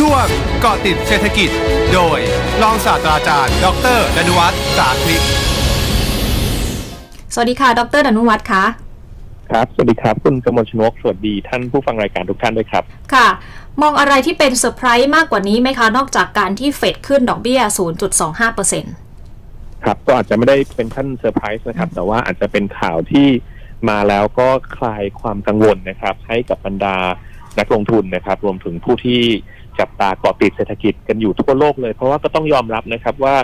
ช่วงเกาะติดเศรษฐกิจ โดยรองศาสตราจารย์ ดรดนุวัฒน์สาคลิกสวัสดีค่ะ ดรดนุวัฒน์คะครับ สวัสดีครับ คุณกมลชนก สวัสดีท่านผู้ฟังรายการทุกท่านด้วยครับ ค่ะ มองอะไรที่เป็นเซอร์ไพรส์มากกว่านี้ไหมคะ นอกจากการที่เฟดขึ้นดอกเบี้ย 0.25%ครับ ก็อาจจะไม่ได้เป็นท่านเซอร์ไพรส์นะครับ แต่ว่าอาจจะเป็นข่าวที่มาแล้วก็คลายความกังวลนะครับ ให้กับบรรดา นักลงทุนนะครับ รวมถึงผู้ที่จับตาเกาะติดเศรษฐกิจกันอยู่ทั่วโลกเลย เพราะว่าก็ต้องยอมรับนะครับว่า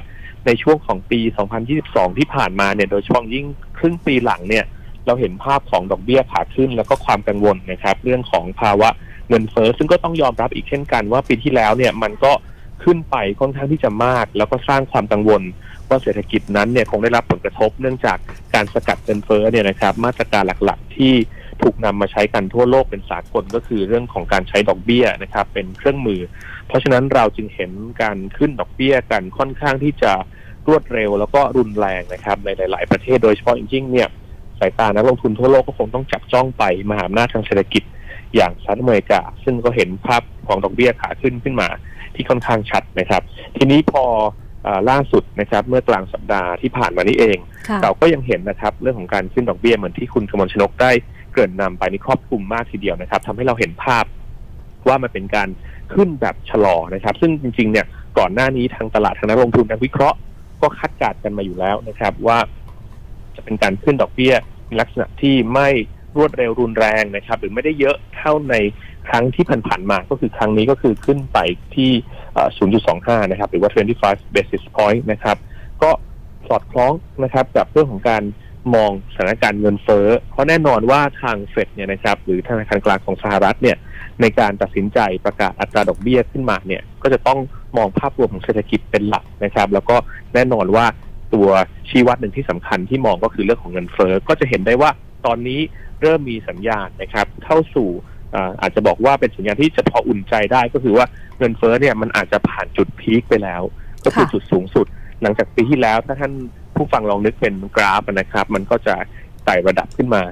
ในช่วงของปี 2022 ที่ผ่านมาเนี่ย โดยเฉพาะยิ่งครึ่งปีหลังเนี่ย เราเห็นภาพของดอกเบี้ยขาขึ้นแล้วก็ความกังวลนะครับ เรื่องของภาวะเงินเฟ้อซึ่งก็ต้องยอมรับอีกเช่นกันว่าปีที่แล้วเนี่ยมันก็ขึ้นไปค่อนข้างที่จะมาก แล้วก็สร้างความกังวล ว่าเศรษฐกิจนั้นเนี่ยคงได้รับผลกระทบเนื่องจากการสกัดเงินเฟ้อเนี่ยนะครับ มาตรการหลักๆ ที่ ถูกนำมาใช้กันทั่วโลกเป็นสากลก็คือเรื่องของการใช้ดอกเบี้ยนะครับ เป็นเครื่องมือ เพราะฉะนั้นเราจึงเห็นการขึ้นดอกเบี้ยกันค่อนข้างที่จะรวดเร็วแล้วก็รุนแรงนะครับ ในหลาย ๆ ประเทศโดยเฉพาะอย่างยิ่งเนี่ยสายตานักลงทุนทั่วโลกก็คงต้องจับจ้องไปมหาอำนาจทางเศรษฐกิจอย่างสหรัฐอเมริกา ซึ่งก็เห็นภาพของดอกเบี้ยขาขึ้นขึ้นมาที่ค่อนข้างชัดนะครับ ทีนี้พออาล่าสุดนะครับ เมื่อกลางสัปดาห์ที่ผ่านมานี้เองค่ะเราก็ยังเห็นนะครับ เรื่องของการขึ้นดอกเบี้ยเหมือนที่คุณกมลชนกได้ เกริ่นนำไปนี่ครอบคลุมมากทีเดียวนะครับทำให้เราเห็นภาพว่ามันเป็นการขึ้นแบบชะลอนะครับ ซึ่งจริงๆเนี่ยก่อนหน้านี้ทางตลาดทางนักลงทุนนักวิเคราะห์ก็คาดการณ์กันมาอยู่แล้วนะครับว่า จะเป็นการขึ้นดอกเบี้ยในลักษณะที่ไม่รวดเร็วรุนแรงนะครับ หรือไม่ได้เยอะเท่าในครั้งที่ผ่านๆมา ก็คือครั้งนี้ก็คือขึ้นไปที่ 0.25 นะครับ หรือว่า 25 basis point นะครับ ก็สอดคล้องนะครับกับเรื่องของการ มองสถานการณ์เงินเฟ้อ เพราะแน่นอนว่าทางเฟดเนี่ยนะครับหรือธนาคารกลางของสหรัฐเนี่ยในการตัดสินใจประกาศอัตราดอกเบี้ยขึ้นมาเนี่ยก็จะต้องมองภาพรวมของเศรษฐกิจเป็นหลักนะครับ แล้วก็แน่นอนว่าตัวชี้วัดหนึ่งที่สำคัญที่มองก็คือเรื่องของเงินเฟ้อก็จะเห็นได้ว่าตอนนี้เริ่มมีสัญญาณนะครับ เข้าสู่อาจจะบอกว่าเป็นสัญญาณที่จะพออุ่นใจได้ก็คือว่าเงินเฟ้อเนี่ยมันอาจจะผ่านจุดพีคไปแล้ว ก็คือจุดสูงสุด หลังจากปีที่แล้วถ้าท่าน ผู้ฟังลองนึกเป็นกราฟนะครับ มันก็จะไต่ระดับขึ้นมา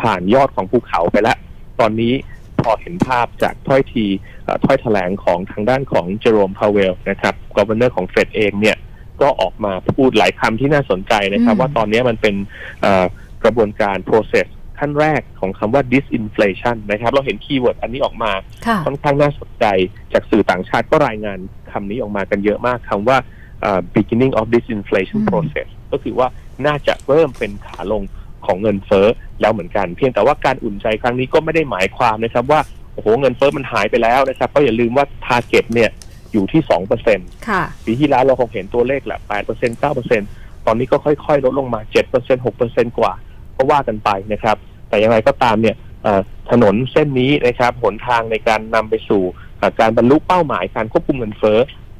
ผ่านยอดของภูเขาไปแล้ว ตอนนี้พอเห็นภาพจากถ้อยทีเอ่อถ้อยแถลงของทางด้านของเจอโรมพาวเวลนะครับก o v เนอร์ของเฟดเองเนี่ยก็ออกมาพูดหลายคำที่น่าสนใจนะครับอืมว่าตอนนี้มันเป็นเอ่อกระบวนการ process ขั้นแรกของคำว่า disinflation นะครับ เราเห็นคีย์เวิร์ดอันนี้ออกมาค่ะค่อนข้างน่าสนใจ จากสื่อต่างชาติก็รายงานคำนี้ออกมากันเยอะมากคำว่าเอ่อ beginning of disinflation อืม process ก็คือว่าน่าจะเริ่มเป็นขาลงของเงินเฟ้อแล้วเหมือนกัน เพียงแต่ว่าการอุ่นใจครั้งนี้ก็ไม่ได้หมายความนะครับว่าโอ้โหเงินเฟ้อมันหายไปแล้วนะครับก็อย่าลืมว่า target เนี่ยอยู่ที่2%เปอร์เซ็นค่ะปีที่แล้วเราคงเห็นตัวเลขแหละ8% 9%ตอนนี้ก็ค่อยๆ ลดลงมา7% 6%กว่าก็ว่ากันไปนะครับ แต่อย่างไรก็ตามเนี่ยเอ่อถนนเส้นนี้นะครับหนทางในการนำไปสู่เอ่อการบรรลุเป้าหมายการควบคุมเงินเฟ้อ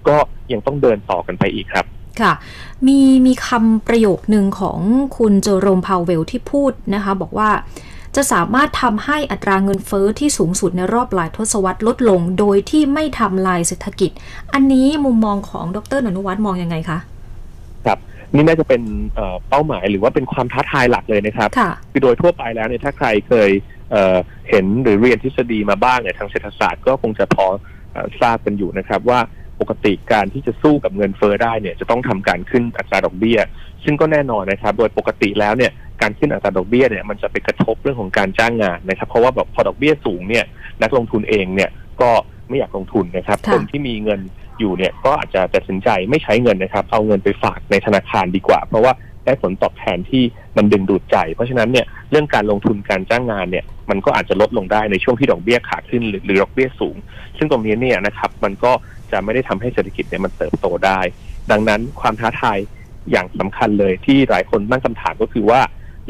ก็ยังต้องเดินต่อกันไปอีกครับ ค่ะ มีมีคำประโยคหนึ่งของคุณเจอโรมพาวเวลที่พูดนะคะ บอกว่าจะสามารถทำให้อัตราเงินเฟอ้อที่สูงสุดในรอบหลายทศวรรษลดลง โดยที่ไม่ทำลายเศรษฐกิจ อันนี้มุมมองของดรอนุวัฒน์มองยังไงคะ ครับนี่น่าจะเป็นเอ่อเป้าหมายหรือว่าเป็นความท้าทายหลักเลยนะครับค่ะคือโดยทั่วไปแล้วเนี่ยถ้าใครเคยเอ่อเห็นหรือเรียนทฤษฎีมาบ้างเนี่ยทางเศรษฐศาสตร์ก็คงจะพอเอ่อทราบกันอยู่นะครับว่า ปกติการที่จะสู้กับเงินเฟ้อได้เนี่ยจะต้องทำการขึ้นอัตราดอกเบี้ย ซึ่งก็แน่นอนนะครับ โดยปกติแล้วเนี่ยการขึ้นอัตราดอกเบี้ยเนี่ยมันจะไปกระทบเรื่องของการจ้างงานนะครับ เพราะว่าแบบพอดอกเบี้ยสูงเนี่ยนักลงทุนเองเนี่ยก็ไม่อยากลงทุนนะครับค่ะคนที่มีเงินอยู่เนี่ยก็อาจจะตัดสินใจไม่ใช้เงินนะครับ เอาเงินไปฝากในธนาคารดีกว่า เพราะว่าได้ผลตอบแทนที่มันดึงดูดใจ เพราะฉะนั้นเนี่ยเรื่องการลงทุนการจ้างงานเนี่ยมันก็อาจจะลดลงได้ในช่วงที่ดอกเบี้ยขาขึ้นหรือหรือดอกเบี้ยสูง ซึ่งตรงนี้เนี่ยนะครับมันก็ จะไม่ได้ทำให้เศรษฐกิจเนี่ยมันเติบโตได้ ดังนั้นความท้าทายอย่างสำคัญเลยที่หลายคนตั้งคำถามก็คือว่า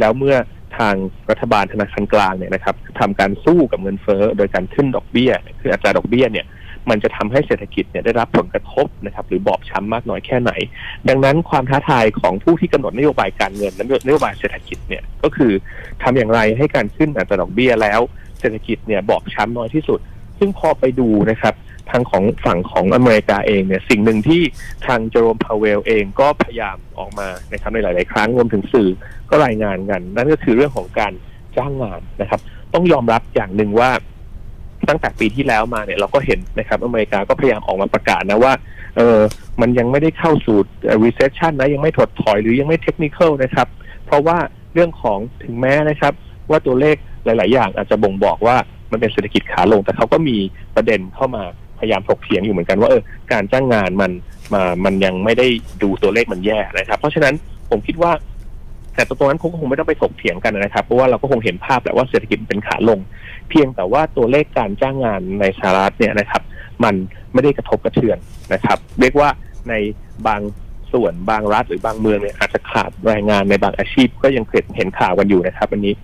แล้วเมื่อทางรัฐบาลธนาคารกลางเนี่ยนะครับทำการสู้กับเงินเฟ้อโดยการขึ้นดอกเบี้ย คืออัตราดอกเบี้ยเนี่ยมันจะทำให้เศรษฐกิจเนี่ยได้รับผลกระทบนะครับหรือบอบช้ำมากน้อยแค่ไหน ดังนั้นความท้าทายของผู้ที่กำหนดนโยบายการเงินและนโยบายเศรษฐกิจเนี่ยก็คือทำอย่างไรให้การขึ้นอัตราดอกเบี้ยแล้ว เศรษฐกิจเนี่ยบอบช้ำน้อยที่สุด ซึ่งพอไปดูนะครับ ทางของฝั่งของอเมริกาเองเนี่ยสิ่งหนึ่งที่ทางเจอโรมพาวเวลเองก็พยายามออกมานะครับในหลาย ๆ ครั้งรวมถึงสื่อก็รายงานกัน นั่นก็คือเรื่องของการจ้างงานนะครับ ต้องยอมรับอย่างหนึ่งว่าตั้งแต่ปีที่แล้วมาเนี่ยเราก็เห็นนะครับอเมริกาก็พยายามออกมาประกาศนะว่าเออมันยังไม่ได้เข้าสู่ recession นะยังไม่ถดถอยหรือยังไม่ technical นะครับ เพราะว่าเรื่องของถึงแม้นะครับ ว่าตัวเลขหลาย ๆ อย่างอาจจะบ่งบอกว่ามันเป็นเศรษฐกิจขาลง แต่เขาก็มีประเด็นเข้ามา พยายามถกเถียงอยู่เหมือนกันว่าเออการจ้างงานมันมามันยังไม่ได้ดูตัวเลขมันแย่นะครับ เพราะฉะนั้นผมคิดว่า แต่ตรงนั้นเขาก็คงไม่ต้องไปถกเถียงกันนะครับ เพราะว่าเราก็คงเห็นภาพแหละว่าเศรษฐกิจเป็นขาลง เพียงแต่ว่าตัวเลขการจ้างงานในสหรัฐเนี่ยนะครับ มันไม่ได้กระทบกระเทือนนะครับ เรียกว่าในบางส่วนบางรัฐหรือบางเมืองเนี่ยอาจจะขาดแรงงานในบางอาชีพ ก็ยังเห็นเห็นข่าวกันอยู่นะครับอันนี้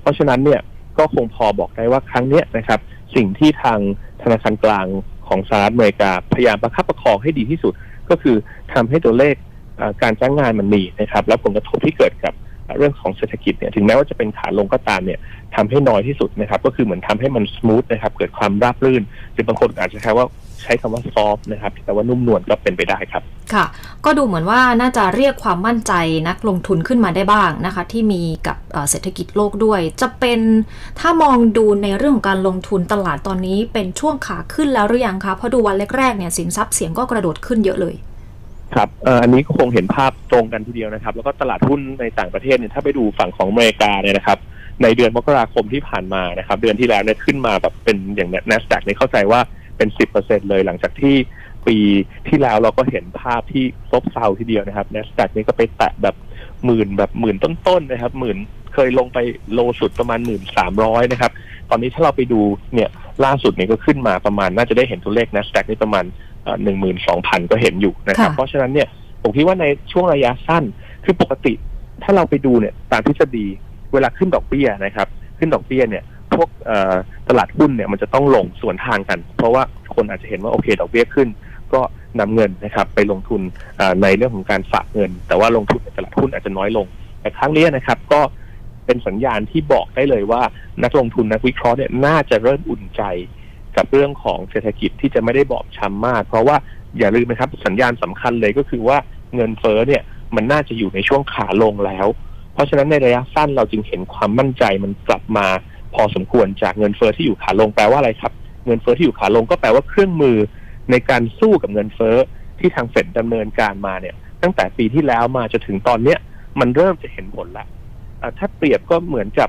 เพราะฉะนั้นเนี่ยก็คงพอบอกได้ว่าครั้งเนี้ยนะครับ สิ่งที่ทางธนาคารกลาง ของสหรัฐอเมริกาพยายามประคับประคองให้ดีที่สุด ก็คือทำให้ตัวเลขการจ้างงานมันมีนะครับแล้วผลกระทบที่เกิดกับเรื่องของเศรษฐกิจเนี่ยถึงแม้ว่าจะเป็นขาลงก็ตามเนี่ยทำให้น้อยที่สุดนะครับ ก็คือเหมือนทำให้มันส o t h นะครับ เกิดความราบรื่นหรือบางคนอาจจะใช้ว่า ใช้คำว่าซอฟนะครับแต่ว่านุ่มนวลก็เป็นไปได้ครับ ค่ะ ก็ดูเหมือนว่าน่าจะเรียกความมั่นใจนักลงทุนขึ้นมาได้บ้างนะคะ ที่มีกับเอ่อเศรษฐกิจโลกด้วย จะเป็นถ้ามองดูในเรื่องของการลงทุนตลาดตอนนี้เป็นช่วงขาขึ้นแล้วหรือยังคะเพราะดูวันแรกๆเนี่ยสินทรัพย์เสียงก็กระโดดขึ้นเยอะเลยครับเอ่ออันนี้ก็คงเห็นภาพตรงกันทีเดียวนะครับ แล้วก็ตลาดหุ้นในต่างประเทศเนี่ยถ้าไปดูฝั่งของอเมริกาเนี่ยนะครับ ในเดือนมกราคมที่ผ่านมานะครับ เดือนที่แล้วเนี่ยขึ้นมาแบบเป็นอย่าง NASDAQ เนี่ยเข้าใจว่า เป็นสิบเปอร์เซ็นเลยหลังจากที่ปีที่แล้วเราก็เห็นภาพที่ซบเซาทีเดียวนะครับ NASDAQ นี่ก็ไปแตะแบบหมื่นแบบหมื่นต้นๆนะครับหมื่นเคยลงไปโลสุดประมาณหมื่นสามร้อยนะครับ ตอนนี้ถ้าเราไปดูเนี่ยล่าสุดเนี่ยก็ขึ้นมาประมาณน่าจะได้เห็นตัวเลข NASDAQ นี่ประมาณหนึ่งหมื่นสองพันก็เห็นอยู่นะครับค่ะเพราะฉะนั้นเนี่ยผมคิดว่าในช่วงระยะสั้นคือปกติ ถ้าเราไปดูเนี่ยตามทฤษฎีเวลาขึ้นดอกเบี้ยนะครับ ขึ้นดอกเบี้ยเนี่ย พวกตลาดหุ้นเนี่ยมันจะต้องลงสวนทางกัน เพราะว่าคนอาจจะเห็นว่าโอเคดอกเบี้ยขึ้น ก็นำเงินนะครับไปลงทุนในเรื่องของการฝากเงิน แต่ว่าลงทุนในตลาดหุ้นอาจจะน้อยลง แต่ครั้งนี้นะครับก็เป็นสัญญาณที่บอกได้เลยว่านักลงทุนนักวิเคราะห์เนี่ยน่าจะเริ่มอุ่นใจกับเรื่องของเศรษฐกิจที่จะไม่ได้บอบช้ำมาก เพราะว่าอย่าลืมนะครับสัญญาณสำคัญเลยก็คือว่าเงินเฟ้อเนี่ยมันน่าจะอยู่ในช่วงขาลงแล้ว เพราะฉะนั้นในระยะสั้นเราจึงเห็นความมั่นใจมันกลับมา พอสมควรจากเงินเฟ้อที่อยู่ขาลงแปลว่าอะไรครับ เงินเฟ้อที่อยู่ขาลงก็แปลว่าเครื่องมือในการสู้กับเงินเฟ้อที่ทางเฟดดำเนินการมาเนี่ย ตั้งแต่ปีที่แล้วมาจนถึงตอนเนี้ยมันเริ่มจะเห็นผลแล้วถ้าเปรียบก็เหมือนกับ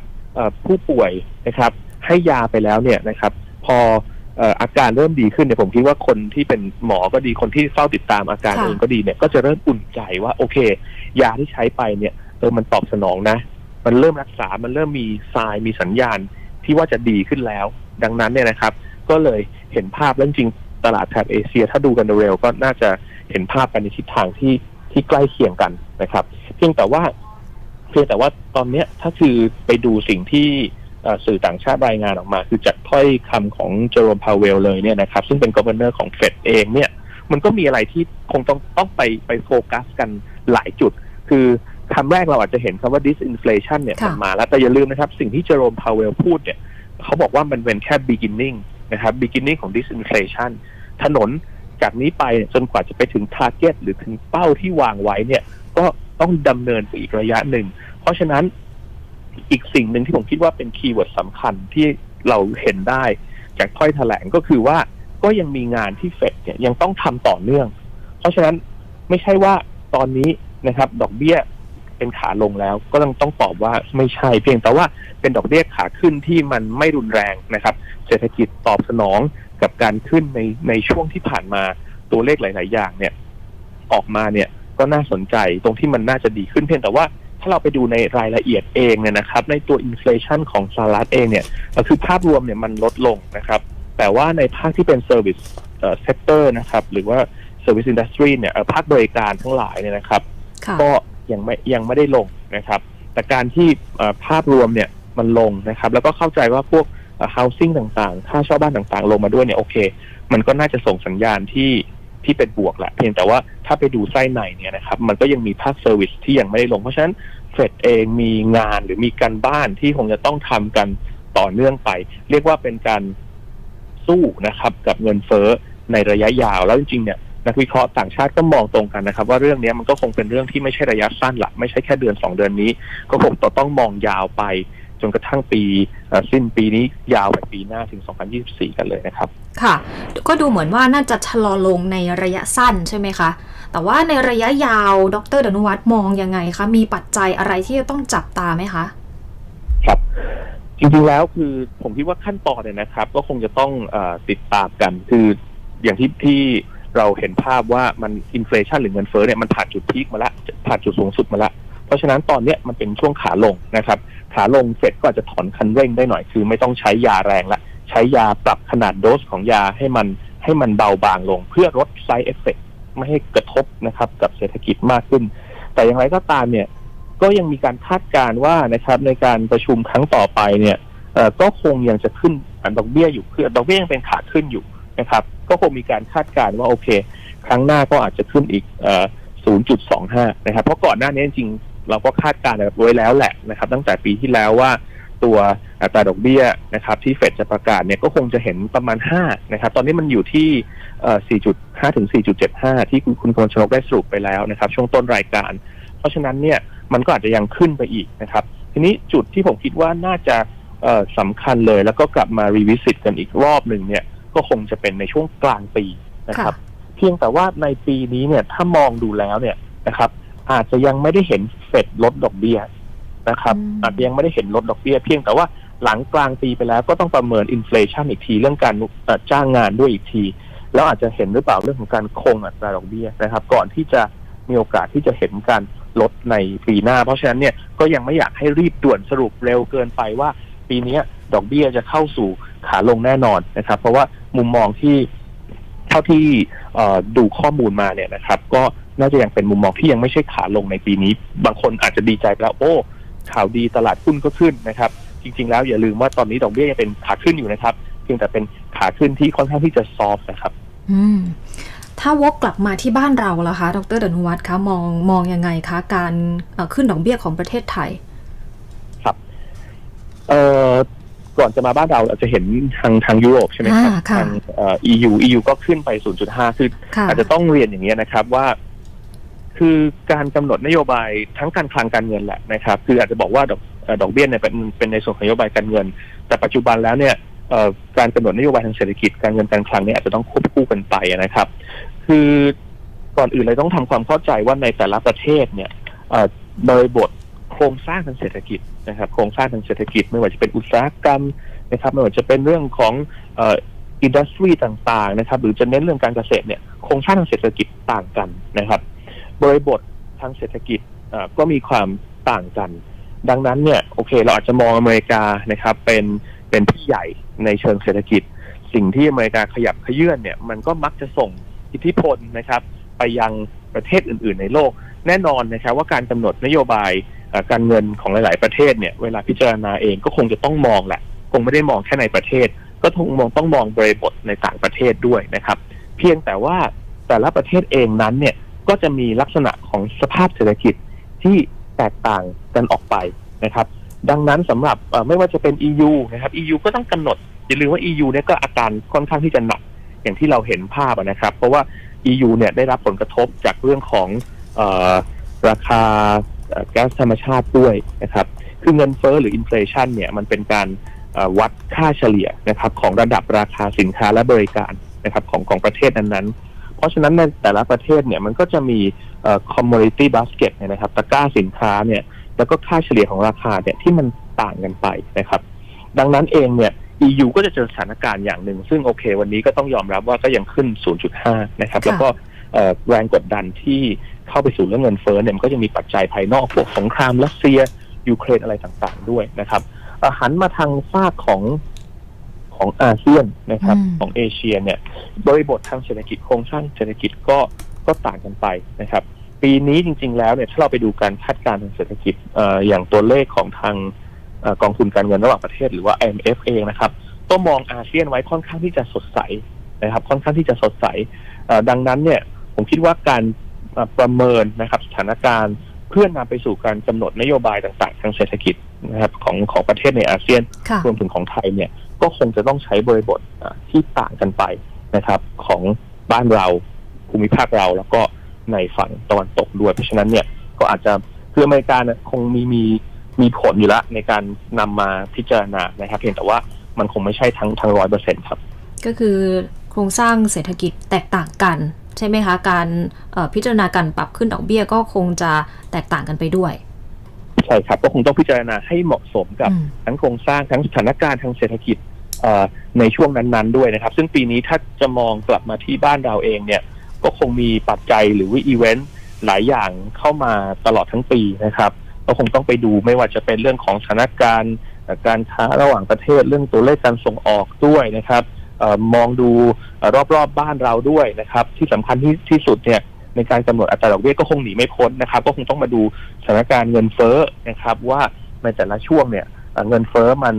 ผู้ป่วยนะครับ ให้ยาไปแล้วเนี่ยนะครับ พออาการเริ่มดีขึ้นเนี่ยผมคิดว่าคนที่เป็นหมอก็ดีคนที่เฝ้าติดตามอาการเองก็ดีเนี่ย ก็จะเริ่มอุ่นใจว่าโอเค ยาที่ใช้ไปเนี่ยเออมันตอบสนองนะ มันเริ่มรักษา มันเริ่มมีทรายมีสัญญาณที่ว่าจะดีขึ้นแล้ว ดังนั้นเนี่ยนะครับ ก็เลยเห็นภาพแล้วจริงตลาดแถบเอเชียถ้าดูกันเร็วก็น่าจะเห็นภาพกันในทิศทางที่ที่ใกล้เคียงกันนะครับ เพียงแต่ว่าเพียงแต่ว่าตอนเนี้ยถ้าคือไปดูสิ่งที่สื่อต่างชาติรายงานออกมา คือจากถ้อยคำของเจอโรมพาวเวลเลยเนี่ยนะครับ ซึ่งเป็นก o v เนอร์ของเฟดเองเนี่ย มันก็มีอะไรที่คงต้องต้องไปไปโฟกัสกันหลายจุด คือ คำแรกเราอาจจะเห็นคำว่า disinflation เนี่ยค่ะมันมาแล้วแต่อย่าลืมนะครับ สิ่งที่เจอโรมพาวเวลพูดเนี่ยเขาบอกว่ามันเป็นแค่ beginning นะครับ beginning ของ disinflation ถนนจากนี้ไปเนี่ยจนกว่าจะไปถึง target หรือถึงเป้าที่วางไว้เนี่ย ก็ต้องดำเนินไปอีกระยะหนึ่ง เพราะฉะนั้นอีกสิ่งหนึ่งที่ผมคิดว่าเป็นคีย์เวิร์ดสำคัญที่เราเห็นได้ จากถ้อยแถลงก็คือว่าก็ยังมีงานที่เฟดเนี่ยยังต้องทำต่อเนื่อง เพราะฉะนั้นไม่ใช่ว่าตอนนี้นะครับ ดอกเบี้ย เป็นขาลงแล้วก็ต้องต้องตอบว่าไม่ใช่เพียงแต่ว่าเป็นดอกเบี้ยขาขึ้นที่มันไม่รุนแรงนะครับ เศรษฐกิจตอบสนองกับการขึ้นในในช่วงที่ผ่านมาตัวเลขหลาย ๆ อย่างเนี่ย ออกมาเนี่ยก็น่าสนใจตรงที่มันน่าจะดีขึ้นเพียงแต่ว่าถ้าเราไปดูในรายละเอียดเองเนี่ยนะครับ ในตัวอินฟล t i o n ของสหรัฐเองเนี่ยเอ่อคือภาพรวมเนี่ยมันลดลงนะครับ แต่ว่าในภาคที่เป็นเซอร์วิสเซกเตอร์นะครับ หรือว่าเซอร์วิสอินดัสทรีเนี่ยเอ่อภาคบริการทั้งหลายเนี่ยนะครับค่ะก็ ยังไม่ยังไม่ได้ลงนะครับ แต่การที่ภาพรวมเนี่ยมันลงนะครับ แล้วก็เข้าใจว่าพวก housing ต่างๆ ค่าเช่าบ้านต่างๆ ลงมาด้วยเนี่ยโอเค มันก็น่าจะส่งสัญญาณที่ที่เป็นบวกแหละเพียงแต่ว่าถ้าไปดูไส้ในเนี่ยนะครับมันก็ยังมีภาคเซอร์วิสที่ยังไม่ได้ลง เพราะฉะนั้นเฟดเองมีงานหรือมีการบ้านที่คงจะต้องทำกันต่อเนื่องไป เรียกว่าเป็นการสู้นะครับกับเงินเฟ้อในระยะยาวแล้วจริงๆเนี่ย นักวิเคราะห์ต่างชาติก็มองตรงกันนะครับ ว่าเรื่องนี้มันก็คงเป็นเรื่องที่ไม่ใช่ระยะสั้นละไม่ใช่แค่เดือนสองเดือนนี้ ก็คงต้องมองยาวไปจนกระทั่งปีเอ่อสิ้นปีนี้ยาวไปปีหน้าถึง 2024 กันเลยนะครับ ค่ะ ก็ดูเหมือนว่าน่าจะชะลอลงในระยะสั้นใช่ไหมคะ แต่ว่าในระยะยาวดรดนุวัฒน์มองยังไงคะ มีปัจจัยอะไรที่จะต้องจับตาไหมคะ ครับจริงๆแล้วคือผมคิดว่าขั้นตอนเนี่ยนะครับ ก็คงจะต้องเออติดตามกันคืออย่างที่ที่ เราเห็นภาพว่ามันอินฟลชันหรือเงินเฟ้อเนี่ยมันผ่านจุดพีคมาล้วผ่านจุดสูงสุดมาล้วเพราะฉะนั้นตอนเนี้ยมันเป็นช่วงขาลงนะครับ ขาลงเสร็จก็อาจจะถอนคันเร่งได้หน่อยคือ ไม่ต้องใช้ยาแรงละ ใช้ยาปรับขนาดโดสของยาให้มันให้มันเบาบางลง เพื่อลดไซ d ์เอฟเฟกไม่ให้กระทบนะครับกับเศรษฐกิจมากขึ้น แต่อย่างไรก็ตามเนี่ยก็ยังมีการคาดการณ์ว่านะครับในการประชุมครั้งต่อไปเนี่ยก็คงยังจะขึ้นอันดอกเบี้ยอยู่คือดอกเบี้ยยังเป็นขาขึ้นอยู่นะครับ ก็คงมีการคาดการณ์ว่าโอเค ครั้งหน้าก็อาจจะขึ้นอีกอ0.25 นะครับ เพราะก่อนหน้านี้จริงเราก็คาดการณ์ไว้แล้วแหละนะครับ ตั้งแต่ปีที่แล้วว่าตัวอัตราดอกเบี้ยนะครับที่เฟดจะประกาศเนี่ยก็คงจะเห็นประมาณ 5 นะครับ ตอนนี้มันอยู่ที่ 4.5 ถึง 4.75 ที่คุณคุณกรชนกได้สรุปไปแล้วนะครับ ช่วงต้นรายการ เพราะฉะนั้นเนี่ยมันก็อาจจะยังขึ้นไปอีกนะครับ ทีนี้จุดที่ผมคิดว่าน่าจะสำคัญเลยแล้วก็กลับมารีวิสิตกันอีกรอบหนึ่งเนี่ย ก็คงจะเป็นในช่วงกลางปีนะครับ เพียงแต่ว่าในปีนี้เนี่ยถ้ามองดูแล้วเนี่ยนะครับ อาจจะยังไม่ได้เห็นเฟดลดดอกเบี้ยนะครับอืมอาจจะยังไม่ได้เห็นลดดอกเบี้ย เพียงแต่ว่าหลังกลางปีไปแล้วก็ต้องประเมินอินฟลชันอีกทีเรื่องการเอ่อจ้างงานด้วยอีกที แล้วอาจจะเห็นหรือเปล่าเรื่องของการคงอัตราดอกเบี้ยนะครับ ก่อนที่จะมีโอกาสที่จะเห็นการลดในปีหน้า เพราะฉะนั้นเนี่ยก็ยังไม่อยากให้รีบด่วนสรุปเร็วเกินไปว่า ปีเนี้ย ดอกเบี้ยจะเข้าสู่ขาลงแน่นอนนะครับ เพราะว่ามุมมองที่เท่าที่เอ่อดูข้อมูลมาเนี่ยนะครับ ก็น่าจะยังเป็นมุมมองที่ยังไม่ใช่ขาลงในปีนี้ บางคนอาจจะดีใจไปแล้วโอ้ ข่าวดีตลาดหุ้นก็ขึ้นนะครับ จริง ๆ แล้วอย่าลืมว่าตอนนี้ดอกเบี้ยยังเป็นขาขึ้นอยู่นะครับ เพียงแต่เป็นขาขึ้นที่ค่อนข้างที่จะซอฟต์นะครับ อืมถ้าวกกลับมาที่บ้านเราล่ะคะ ดรดนุวัฒน์คะมองมองยังไงคะการเอ่อขึ้นดอกเบี้ยของประเทศไทยเอ่อ ก่อนจะมาบ้านเราเราจะเห็นทางทางยุโรปใช่ไหมครับอ่าค่ะทางเอ่อ EU EU ก็ขึ้นไป 0.5 คือค่ะอาจจะต้องเรียนอย่างนี้ยนะครับว่า คือการกำหนดนโยบายทั้งการคลังการเงินแหละนะครับ คืออาจจะบอกว่าดอกเอ่อดอกเบี้ยเนี่ยเป็นเป็นในส่วนของนโยบายการเงิน แต่ปัจจุบันแล้วเนี่ยเอ่อการกำหนดนโยบายทางเศรษฐกิจการเงินการคลังเนี่ยอาจจะต้องควบคู่กันไปนะครับ คือก่อนอื่นเลยต้องทำความเข้าใจว่าในแต่ละประเทศเนี่ยเอ่อบริบท โครงสร้างทางเศรษฐกิจนะครับโครงสร้างทางเศรษฐกิจ ไม่ว่าจะเป็นอุตสาหกรรมนะครับไม่ว่าจะเป็นเรื่องของอินดัสทรีต่างๆนะครับหรือจะเน้นเรื่องการเกษตรเนี่ยโครงสร้างทางเศรษฐกิจต่างกันนะครับ บริบททางเศรษฐกิจก็มีความต่างกัน ดังนั้นเนี่ยโอเค เราอาจจะมองอเมริกานะครับเป็นเป็นพี่ใหญ่ในเชิงเศรษฐกิจ สิ่งที่อเมริกาขยับขยื่นเนี่ยมันก็มักจะส่งอิทธิพลนะครับ ไปยังประเทศอื่น ๆ ในโลกแน่นอนนะครับว่าการกำหนดนโยบาย การเงินของหลาย ๆ ประเทศเนี่ยเวลาพิจารณาเองก็คงจะต้องมองแหละคงไม่ได้มองแค่ในประเทศ ก็ต้องมองต้องมองบริบทในต่างประเทศด้วยนะครับ เพียงแต่ว่าแต่ละประเทศเองนั้นเนี่ยก็จะมีลักษณะของสภาพเศรษฐกิจที่แตกต่างกันออกไปนะครับ ดังนั้นสำหรับไม่ว่าจะเป็น EU นะครับ EU ก็ต้องกำหนดอย่าลืมว่า EU เนี่ยก็อาการค่อนข้างที่จะหนักอย่างที่เราเห็นภาพนะครับ เพราะว่า EU เนี่ยได้รับผลกระทบจากเรื่องของออราคา เอ่อแก๊สธรรมชาติด้วยนะครับ คือเงินเฟ้อหรืออินฟลชันเนี่ยมันเป็นการเอ่อวัดค่าเฉลี่ยนะครับของระดับราคาสินค้าและบริการนะครับของของประเทศนั้นๆ เพราะฉะนั้นในแต่ละประเทศเนี่ยมันก็จะมีเอ่อ commodity basket เนี่ยนะครับตะกร้าสินค้าเนี่ยแล้วก็ค่าเฉลี่ยของราคาเนี่ยที่มันต่างกันไปนะครับ ดังนั้นเองเนี่ย EU ก็จะเจอสถานการณ์อย่างหนึ่ง ซึ่งโอเค วันนี้ก็ต้องยอมรับว่าก็ยังขึ้น 0.5 นะครับค่ะแล้วก็เอ่อแรงกดดันที่ เข้าไปสู่เรื่องเงินเฟ้อเนี่ยมันก็จะมีปัจจัยภายนอกพวกสงครามรัสเซียยูเครนอะไรต่างๆ ด้วยนะครับเอ่อหันมาทางฝากของของอาเซียนนะครับอืมของเอเชียเนี่ยบริบททางเศรษฐกิจโครงสร้างเศรษฐกิจก็ก็ต่างกันไปนะครับ ปีนี้จริง ๆ แล้วเนี่ยถ้าเราไปดูการคาดการณ์ทางเศรษฐกิจเอ่ออย่างตัวเลขของทางเอ่อกองทุนการเงินระหว่างประเทศหรือว่า IMF เองนะครับก็มองอาเซียนไว้ค่อนข้างที่จะสดใสนะครับ ค่อนข้างที่จะสดใสเอ่อดังนั้นเนี่ยผมคิดว่าการเอ่อ ประเมินนะครับสถานการณ์เพื่อนำไปสู่การกำหนดนโยบายต่างๆ ทางเศรษฐกิจนะครับของของประเทศในอาเซียนค่ะรวมถึงของไทยเนี่ยก็คงจะต้องใช้บริบทอะที่ต่างกันไปนะครับของบ้านเราภูมิภาคเราแล้วก็ในฝั่งตะวันตกด้วย เพราะฉะนั้นเนี่ยก็อาจจะคืออเมริกาเนี่ยคงมีมีมีผลอยู่แล้วในการนำมาพิจารณานะครับเพียงแต่ว่ามันคงไม่ใช่ทั้งทั้งร้อยเปอร์เซ็นต์ครับ ก็คือโครงสร้างเศรษฐกิจแตกต่างกัน ใช่ไหมคะ การเอ่อพิจารณาการปรับขึ้นดอกเบี้ยก็คงจะแตกต่างกันไปด้วยใช่ครับก็คงต้องพิจารณาให้เหมาะสมกับอืมทั้งโครงสร้างทั้งสถานการณ์ทางเศรษฐกิจเอ่อในช่วงนั้นๆด้วยนะครับ ซึ่งปีนี้ถ้าจะมองกลับมาที่บ้านเราเองเนี่ย ก็คงมีปัจจัยหรือว่าอีเวนต์หลายอย่างเข้ามาตลอดทั้งปีนะครับก็คงต้องไปดูไม่ว่าจะเป็นเรื่องของสถานการณ์เอ่อการค้าระหว่างประเทศเรื่องตัวเลขการส่งออกด้วยนะครับเออ มองดูเอ่อรอบๆบ้านเราด้วยนะครับ ที่สำคัญที่ที่สุดเนี่ยในการกำหนดอัตราดอกเบี้ยก็คงหนีไม่พ้นนะครับ ก็คงต้องมาดูสถานการณ์เงินเฟ้อนะครับ ว่าในแต่ละช่วงเนี่ยเอ่อเงินเฟ้อมัน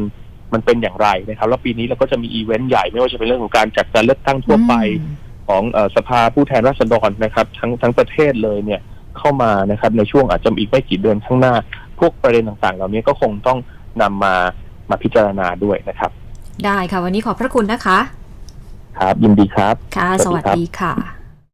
มันเป็นอย่างไรนะครับ แล้วปีนี้เราก็จะมีอีเวนต์ใหญ่ไม่ว่าจะเป็นเรื่องของการจัดการเลือกตั้งทั่วไปอืมของเออสภาผู้แทนราษฎรนะครับ ทั้งทั้งประเทศเลยเนี่ยเข้ามานะครับในช่วงอาจจะอีกไม่กี่เดือนข้างหน้า พวกประเด็นต่างๆ เหล่านี้ก็คงต้องนำมามาพิจารณาด้วยนะครับ ได้ค่ะ วันนี้ขอบพระคุณนะคะ ครับ ยินดีครับ ค่ะสสวัวัสสดีครับดีค่ะ